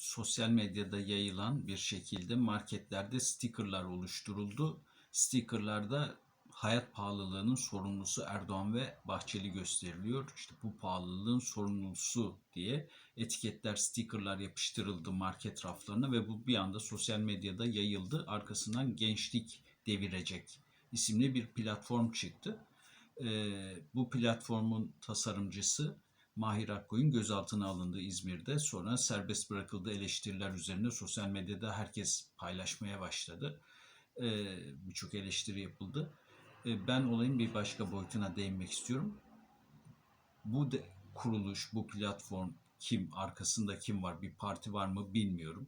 sosyal medyada yayılan bir şekilde marketlerde stickerlar oluşturuldu. Stickerlarda hayat pahalılığının sorumlusu Erdoğan ve Bahçeli gösteriliyor. İşte bu pahalılığın sorumlusu diye etiketler, stickerlar yapıştırıldı market raflarına ve bu bir anda sosyal medyada yayıldı. Arkasından Gençlik Devirecek isimli bir platform çıktı. Ee, bu platformun tasarımcısı Mahir Akkoyun gözaltına alındı İzmir'de. Sonra serbest bırakıldı eleştiriler üzerine sosyal medyada herkes paylaşmaya başladı. Ee, Birçok eleştiri yapıldı. Ee, ben olayın bir başka boyutuna değinmek istiyorum. Bu de, kuruluş, bu platform kim, arkasında kim var, bir parti var mı bilmiyorum.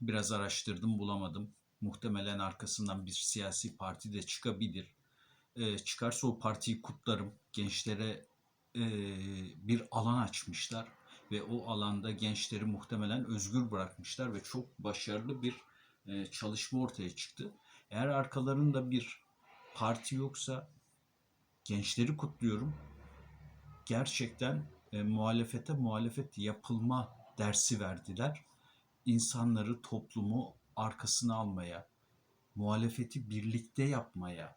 Biraz araştırdım bulamadım. Muhtemelen arkasından bir siyasi parti de çıkabilir. Ee, çıkarsa o partiyi kutlarım. Gençlere bir alan açmışlar ve o alanda gençleri muhtemelen özgür bırakmışlar ve çok başarılı bir çalışma ortaya çıktı. Eğer arkalarında bir parti yoksa gençleri kutluyorum. Gerçekten e, muhalefete muhalefet yapılma dersi verdiler. İnsanları, toplumu arkasına almaya, muhalefeti birlikte yapmaya,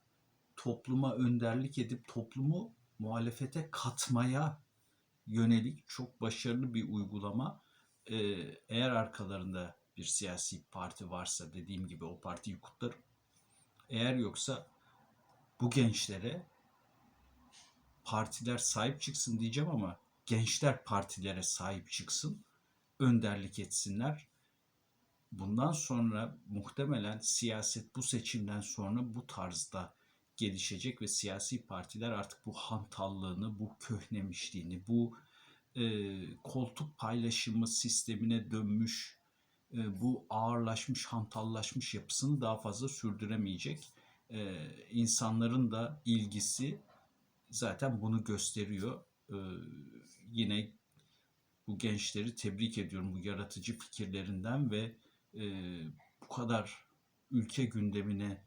topluma önderlik edip toplumu muhalefete katmaya yönelik çok başarılı bir uygulama. Ee, eğer arkalarında bir siyasi parti varsa dediğim gibi o partiyi kutlarım. Eğer yoksa bu gençlere partiler sahip çıksın diyeceğim ama gençler partilere sahip çıksın, önderlik etsinler. Bundan sonra muhtemelen siyaset bu seçimden sonra bu tarzda gelişecek ve siyasi partiler artık bu hantallığını, bu köhnemişliğini, bu e, koltuk paylaşımı sistemine dönmüş, e, bu ağırlaşmış, hantallaşmış yapısını daha fazla sürdüremeyecek. E, insanların da ilgisi zaten bunu gösteriyor. E, yine bu gençleri tebrik ediyorum bu yaratıcı fikirlerinden ve e, bu kadar ülke gündemine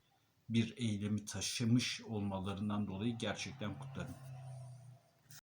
bir eylemi taşımış olmalarından dolayı gerçekten kutlarım.